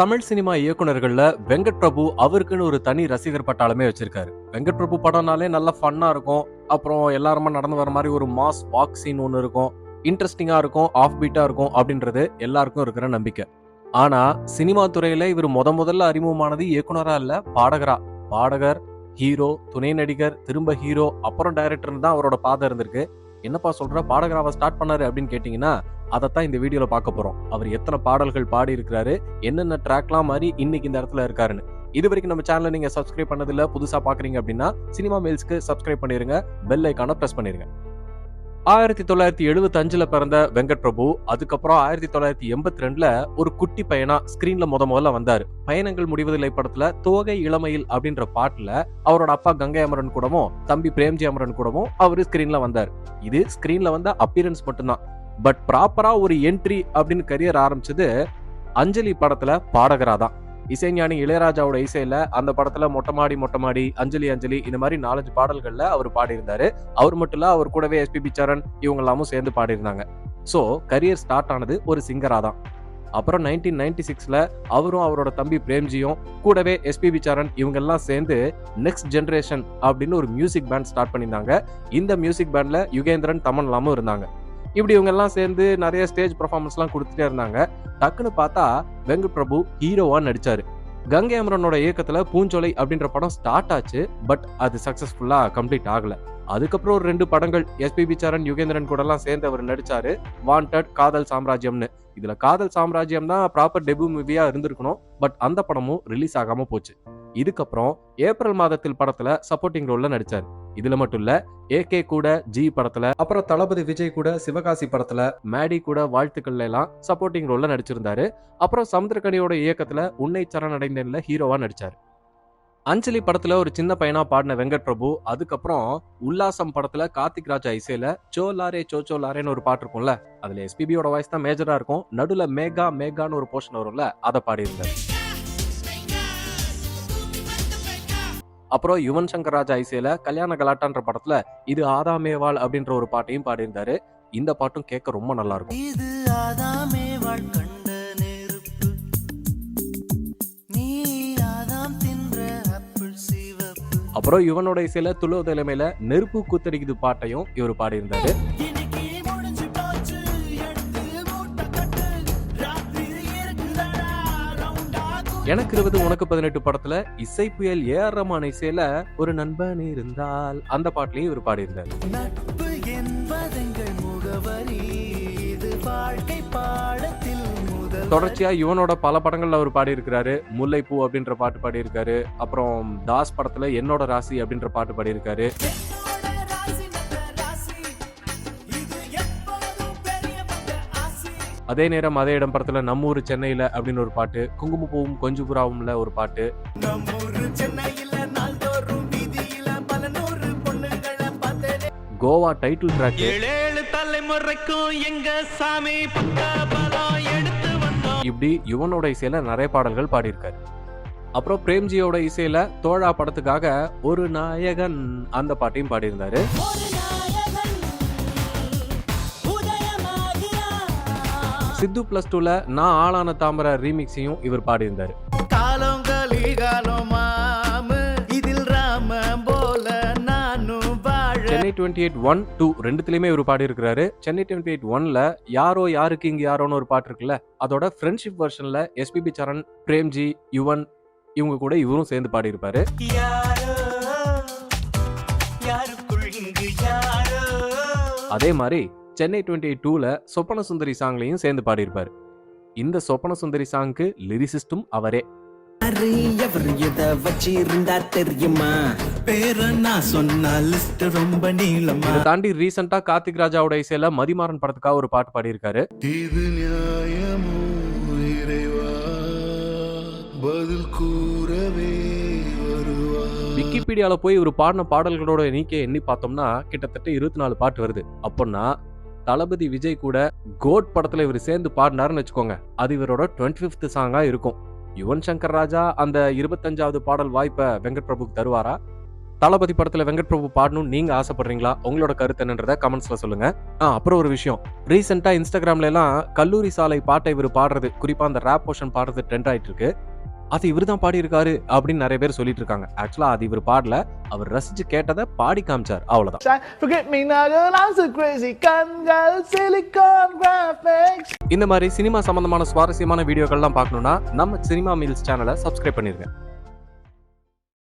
Tamil cinema இயக்குனர்கள்ல வெங்கட் பிரபு அவருக்குன்னு ஒரு தனி ரசிகர் பட்டாளமே வச்சிருக்காரு. வெங்கட் பிரபு படம்னாலே நல்லா ஃபன்னா இருக்கும். அப்புறம் எல்லாருமா நடந்து வர மாதிரி ஒரு மாஸ் வாக் சீன் ஒன்று இருக்கும். இன்ட்ரெஸ்டிங்காக இருக்கும் ஆஃப் பீட்டாக இருக்கும் அப்படின்றது எல்லாருக்கும் இருக்கிற நம்பிக்கை. ஆனால் சினிமா துறையில் இவர் முத முதல்ல அறிமுகமானது இயக்குனராக இல்லை பாடகரா. பாடகர் ஹீரோ துணை நடிகர் திரும்ப ஹீரோ அப்புறம் டைரக்டர்னு தான் அவரோட பாதை இருந்திருக்கு. என்னப்பா சொல்ற? பாடகராவை ஸ்டார்ட் பண்ணாரு? அப்படின்னு கேட்டீங்கன்னா அதைத்தான் இந்த வீடியோல பார்க்க போறோம். அவர் எத்தனை பாடல்கள் பாடி இருக்கிறாரு என்னென்ன ட்ராக்லாம் மாதிரி இன்னைக்கு இந்த இடத்துல இருக்காருன்னு. இது வரைக்கும் நம்ம சேனலை நீங்க சப்ஸ்கிரைப் பண்ணதில்ல புதுசா பாக்குறீங்க அப்படின்னா சினிமா மெயில்ஸ்க்கு சப்ஸ்கிரைப் பண்ணிருங்க பெல் ஐக்கான பிரஸ் பண்ணிருங்க. ஆயிரத்தி தொள்ளாயிரத்தி எழுபத்தி அஞ்சுல பிறந்த வெங்கட் பிரபு அதுக்கப்புறம் ஆயிரத்தி தொள்ளாயிரத்தி எண்பத்தி ரெண்டுல ஒரு குட்டி பையனா ஸ்கிரீன்ல முத முதல்ல வந்தார். பயணங்கள் முடிவதில்லை படத்துல தோகை இளமையில் அப்படின்ற பாட்டுல அவரோட அப்பா கங்கை அமரன் கூடவும் தம்பி பிரேம்ஜி அமரன் கூடவும் அவரு ஸ்கிரீன்ல வந்தார். இது ஸ்கிரீன்ல வந்த அப்பியரன்ஸ் மட்டும்தான். பட் ப்ராப்பரா ஒரு என்ட்ரி அப்படின்னு கரியர் ஆரம்பிச்சது அஞ்சலி படத்துல பாடகரா தான் இசைஞானி இளையராஜாவோட இசையில அந்த படத்துல மொட்டமாடி மொட்டமாடி அஞ்சலி அஞ்சலி இந்த மாதிரி நாலஞ்சு பாடல்கள்ல அவர் பாடியிருந்தாரு. அவர் மட்டும் இல்ல அவர் கூடவே எஸ்பிபி சரண் இவங்க எல்லாமும் சேர்ந்து பாடியிருந்தாங்க. ஸோ கரியர் ஸ்டார்ட் ஆனது ஒரு சிங்கரா தான். அப்புறம் நைன்டீன் நைன்டி சிக்ஸ்ல அவரும் அவரோட தம்பி பிரேம்ஜியும் கூடவே எஸ்பிபி சரண் இவங்க எல்லாம் சேர்ந்து நெக்ஸ்ட் ஜென்ரேஷன் அப்படின்னு ஒரு மியூசிக் பேண்ட் ஸ்டார்ட் பண்ணியிருந்தாங்க. இந்த மியூசிக் பேண்ட்ல யுகேந்திரன் தமன் இருந்தாங்க. இப்படி இவங்கெல்லாம் சேர்ந்து நிறைய ஸ்டேஜ் பர்ஃபார்மன்ஸ்லாம் கொடுத்துட்டே இருந்தாங்க. டக்குன்னு பார்த்தா வெங்கட் பிரபு ஹீரோவாக நடித்தார் கங்கை அமரனோட இயக்கத்துல பூஞ்சோலை அப்படின்ற படம் ஸ்டார்ட் ஆச்சு பட் அது சக்சஸ்ஃபுல்லா கம்ப்ளீட் ஆகல. அதுக்கப்புறம் ஒரு ரெண்டு படங்கள் எஸ்பிபி சரண் யுகேந்திரன் கூட எல்லாம் சேர்ந்து அவர் நடிச்சாரு வாண்டட் காதல் சாம்ராஜ்யம்னு. இதுல காதல் சாம்ராஜ்யம் தான் ப்ராப்பர் டெபு மூவியா இருந்திருக்கணும் பட் அந்த படமும் ரிலீஸ் ஆகாம போச்சு. இதுக்கப்புறம் ஏப்ரல் மாதத்தில் படத்துல சப்போர்ட்டிங் ரோல்ல நடிச்சாரு. இதுல மட்டும் இல்ல ஏகே கூட ஜி படத்துல அப்புறம் தளபதி விஜய் கூட சிவகாசி படத்துல மேடி கூட வாழ்த்துக்கள்ல எல்லாம் சப்போர்ட்டிங் ரோல்ல நடிச்சிருந்தாரு. அப்புறம் சமுத்திரக்கனியோட இயக்கத்துல உன்னை சரணடைந்தேன்ல ஹீரோவா நடிச்சாரு. அஞ்சலி படத்துல ஒரு சின்ன பையனா பாடின வெங்கட் பிரபு அதுக்கப்புறம் உல்லாசம் படத்துல கார்த்திக் ராஜா இசையில சோ லாரே சோ சோ லாரேன்னு ஒரு பாட்டு இருக்கும்ல அதுல எஸ்பிபியோட வாய்ஸ் தான் மேஜரா இருக்கும். நடுல மேகா மேகான்னு ஒரு போர்ஷன் வரும்ல அதை பாடியிருந்தாரு. அப்புறம் யுவன் சங்கர் ராஜா இசையில கல்யாண கலாட்டான்ற படத்துல இது ஆதாமேவாள் அப்படின்ற ஒரு பாட்டையும் பாடியிருந்தாரு. இந்த பாட்டும் கேட்க ரொம்ப நல்லா இருக்கும் இது அப்புறம் யுவனோட இசையில துளு தலைமையில நெருப்பு கூத்தடிக்குது பாட்டையும் இவர் பாடியிருந்தாரு. எனக்கு இருபது உனக்கு பதினெட்டு படத்துல இசை புயல் ஏஆர் ரமான் இசையில ஒரு நண்பன் இருந்தால் அந்த பாட்டிலையும் இவர் பாடியிருந்தாரு. நட்பு என்பதெங்கள் முகவரி? இது வாழ்க்கை பாடத்தில் முதல் தொடர்ச்சியா யுவனோட பல படங்கள்ல அவர் பாடியிருக்கிறாரு. முல்லைப்பூ அப்படின்ற பாட்டு பாடியிருக்காரு. அப்புறம் தாஸ் படத்துல என்னோட ராசி அப்படின்ற பாட்டு பாடியிருக்காரு. அதே நேரம் அதே இடம் படத்துல நம்மூர் சென்னையில அப்படின்னு ஒரு பாட்டு குங்குமப்பூவும் கொஞ்சு புறாவும்ல ஒரு பாட்டு. கோவா டைட்டில் ட்ராக் இப்படி யுவனோட இசையில நிறைய பாடல்கள் பாடியிருக்காரு. அப்புறம் பிரேம்ஜியோட இசையில தோழா படத்துக்காக ஒரு நாயகன் அந்த பாட்டையும் பாடியிருந்தாரு. சித்து பிளஸ் டூல நான் ஆளான தாமரை ரீமிக்ஸையும் இவர் பாடியிருந்தாரு. காலம் இதில் ராம போல நானும் Chennai twenty eight one two ரெண்டுத்துலயுமே இவர் பாடியிருக்கிறாரு. சென்னை டுவெண்ட்டி எயிட் ஒன்ல யாரோ யாருக்கு இங்க யாரோன்னு ஒரு பாட்டு இருக்குல்ல அதோட ஃப்ரெண்ட்ஷிப் வெர்ஷன்ல எஸ்பிபி சரண் பிரேம்ஜி யுவன் இவங்க கூட இவரும் சேர்ந்து பாடியிருப்பாரு. அதே மாதிரி சென்னை டுவெண்ட்டி டூல சொப்பன சுந்தரி சாங்லையும் சேர்ந்து பாடியிருப்பாரு. இந்த சொப்பன சுந்தரி சாங்க்கு லிரிசிஸ்டும் அவரே. தாண்டி ரீசெண்டா கார்த்திக் ராஜாவோட இசையில மதிமாறன் படத்துக்காக ஒரு பாட்டு பாடியிருக்காரு. இது நியாயமோ இறைவா? பதில் கூறவே வருவா? விக்கிபீடியால போய் இவர் பாடின பாடல்களோட எண்ணிக்கை எண்ணி பார்த்தோம்னா கிட்டத்தட்ட இருபத்தி நாலு பாட்டு வருது. அப்போன்னா தளபதி விஜய் கூட கோட் படத்துல இவர் சேர்ந்து பாடினாருன்னு வச்சுக்கோங்க. அது இவரோட டுவெண்ட்டி ஃபிஃப்த் சாங்கா இருக்கும். யுவன் சங்கர் ராஜா அந்த இருபத்தஞ்சாவது பாடல் வாய்ப்பை வெங்கட் பிரபுக்கு தருவாரா? தளபதி படத்துல வெங்கட் பிரபு பாடணும்னு நீங்க ஆசைப்படுறீங்களா? உங்களோட கருத்து என்னன்றத கமெண்ட்ஸ்ல சொல்லுங்க. ஆ அப்புறம் ஒரு விஷயம். ரீசெண்டா இன்ஸ்டாகிராம்ல எல்லாம் கல்லூரி சாலை பாட்டை இவர் பாடுறது. குறிப்பா அந்த ரேப் போர்ஷன் பாடுறது ட்ரெண்ட் ஆயிட்டு இருக்கு. அது இவர் தான் பாடியிருக்காரு அப்படின்னு நிறைய பேர் சொல்லிட்டு இருக்காங்க ஆக்சுவலா அது இவர் பாடல. அவர் ரசிச்சு கேட்டதை பாடி காமிச்சார். அவ்வளவுதான். இந்த மாதிரி சினிமா சம்பந்தமான சுவாரஸ்யமான வீடியோக்கள்லாம் பார்க்கணும்னா நம்ம சினிமா மீல்ஸ் சேனலை சப்ஸ்கிரைப் பண்ணிருங்க.